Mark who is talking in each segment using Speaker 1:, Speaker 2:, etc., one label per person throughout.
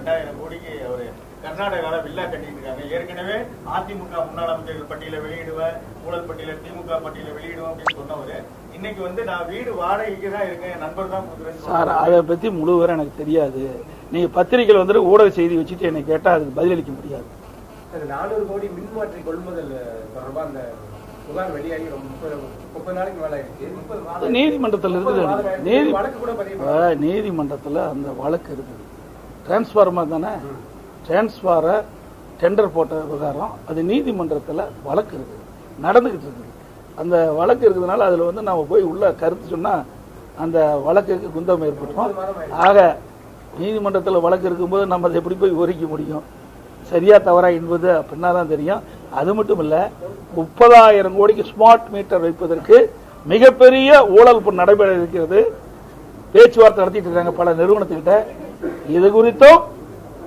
Speaker 1: ரெண்டாயிரம் கோடிக்கு ஒரு கர்நாடகால வில்லா கட்டிட்டு இருக்காங்க ஏற்கனவே அதிமுக முன்னாள் அமைச்சர்கள் பட்டியலை வெளியிடுவேன் ஊழல் பட்டியல திமுக பட்டியல வெளியிடுவேன் அப்படின்னு சொன்னவரு. இன்னைக்கு வந்து நான் வீடு வாடகைக்கு தான் இருக்கேன் நண்பர் தான் கொடுக்குறேன்னு
Speaker 2: சார். அதை பத்தி முழு விவரம் எனக்கு தெரியாது. நீங்க பத்திரிகையில் வந்துட்டு ஊடக செய்தி வச்சுட்டு என்னை கேட்டா அதுக்கு பதிலளிக்க முடியாது.
Speaker 3: அந்த நானூறு கோடி மின்மாற்றி கொள்முதல் தொடர்பா அந்த புகார் வெளியாகி ரொம்ப முப்பது முப்பது நாளைக்கு மேல மாதம்
Speaker 2: நீதிமன்றத்தில் இருக்குது. நீதி நீதிமன்றத்தில் அந்த வழக்கு இருக்குது. டிரான்ஸ்ஃபார்மர் தானே? டிரான்ஸ்ஃபாரை டெண்டர் போட்ட விவகாரம் அது நீதிமன்றத்தில் வழக்கு இருக்குது நடந்துக்கிட்டு இருக்குது அந்த வழக்கு இருக்கிறதுனால அதில் வந்து நம்ம போய் உள்ளே கருத்து சொன்னால் அந்த வழக்குக்கு குந்தம் ஏற்பட்டுரும். ஆக நீதிமன்றத்தில் வழக்கு இருக்கும்போது நம்ம அதை எப்படி போய் விவரிக்க முடியும்? சரியா தவறா என்பது அப்படின்னா தான் தெரியும். அது மட்டும் இல்லை முப்பதாயிரம் கோடிக்கு ஸ்மார்ட் மீட்டர் வைப்பதற்கு மிகப்பெரிய ஊழல் நடைபெற இருக்கிறது. பேச்சுவார்த்தை நடத்திட்டு இருக்காங்க பல நிறுவனத்துக்கிட்ட. இது குறித்தும்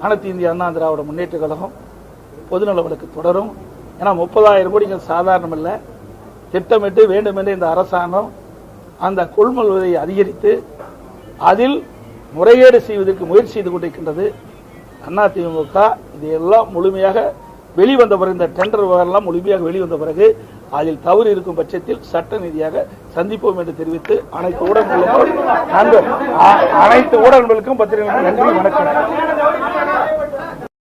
Speaker 2: அனைத்து இந்திய அண்ணா திராவிட முன்னேற்ற கழகம் பொதுநல வழக்கு தொடரும். ஏன்னா முப்பதாயிரம் கோடிகள் சாதாரணம் இல்லை திட்டமிட்டு வேண்டுமென்றே இந்த அரசாங்கம் அந்த கொள்முதலை அதிகரித்து அதில் முறைகேடு செய்வதற்கு முயற்சி செய்து கொண்டிருக்கின்றது. அதிமுக இதையெல்லாம் முழுமையாக வெளிவந்த பிறகு இந்த டெண்டர் விவகாரம்லாம் முழுமையாக வெளிவந்த பிறகு அதில் தவறு இருக்கும் பட்சத்தில் சட்ட ரீதியாக சந்திப்போம் என்று தெரிவித்து அனைத்து ஊடகங்களுக்கும் நண்பர் அனைத்து ஊடகங்களுக்கும் பத்திரிகைகளுக்கும் நன்றி வணக்கம்.